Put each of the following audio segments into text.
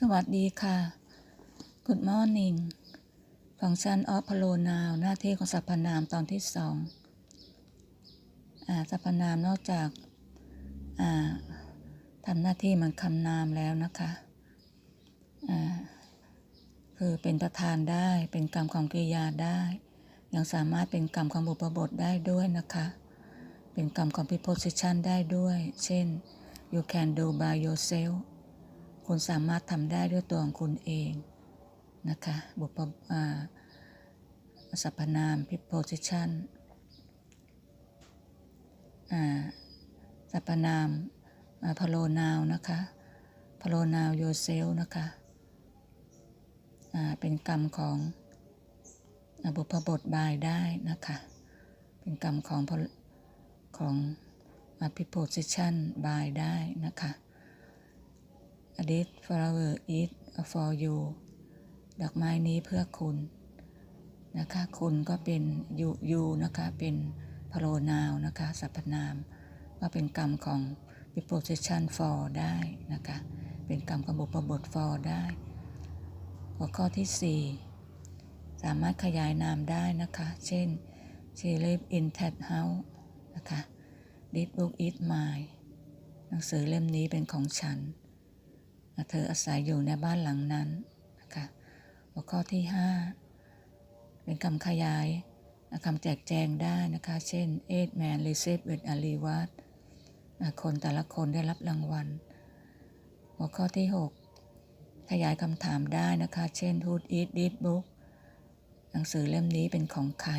สวัสดีค่ะ Good morning Function of pronoun หน้าที่ของสรรพนามตอนที่สองอสรรพนามนอกจากาทำหน้าที่เหมือนคำนามแล้วนะคะคือเป็นประธานได้เป็นกรรมของกริยาได้ ยังสามารถเป็นกรรมของบุพบทได้ด้วยนะคะ เป็นกรรมของ preposition ได้ด้วย เช่น you can do by yourself คุณสามารถทำได้ด้วยตัวของคุณเองนะคะบุพสรรพนาม preposition อ่าสรรพนามอ่า pronoun นะคะ pronoun yourself นะคะอ่าเป็นกรรมของบุพบทบายได้นะคะ เป็นกรรมของพของ preposition by ได้นะคะ This flower is for you ดอกไม้นี้เพื่อคุณนะคะคุณก็เป็น you you นะคะเป็น pronoun นะคะสรรพนามก็เป็นกรรมของ preposition for ได้นะคะเป็นกรรมของบุพบท for ได้ หัวข้อที่ 4 สามารถขยายนามได้นะคะ เช่น she live in that house นะคะ This book is mine หนังสือเล่มนี้เป็นของฉัน เธออาศัยอยู่ในบ้านหลังนั้นนะคะหัวข้อที่ 5 เป็นคำขยายคำแจกแจงได้นะคะ เช่น eight man receive with a reward คนแต่ละคนได้รับรางวัล หัวข้อที่ 6 ขยายคำถามได้นะคะ เช่น who is this book หนังสือเล่มนี้เป็นของใคร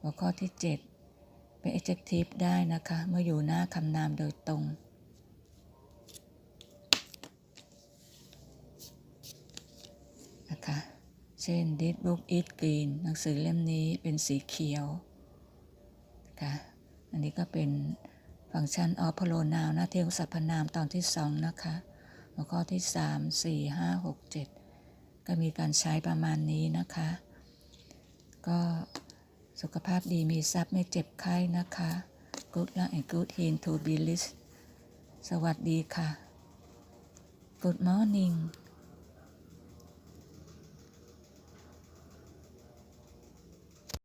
หัวข้อที่ 7 เป็น adjective ได้นะคะ เมื่ออยู่หน้าคำนามโดยตรง นะคะ เช่น this book is green หนังสือเล่มนี้เป็นสีเขียวนะคะอันนี้ก็เป็นฟังก์ชัน of pronoun หน้าที่ของสรรพนามตอนที่2นะคะหัวข้อที่3 4 5 6 7ก็มีการใช้ประมาณนี้นะคะ ก็สุขภาพดีมีทรัพย์ไม่เจ็บไข้นะคะ Good luck and good health to be l i s สวัสดีค่ะ Good morning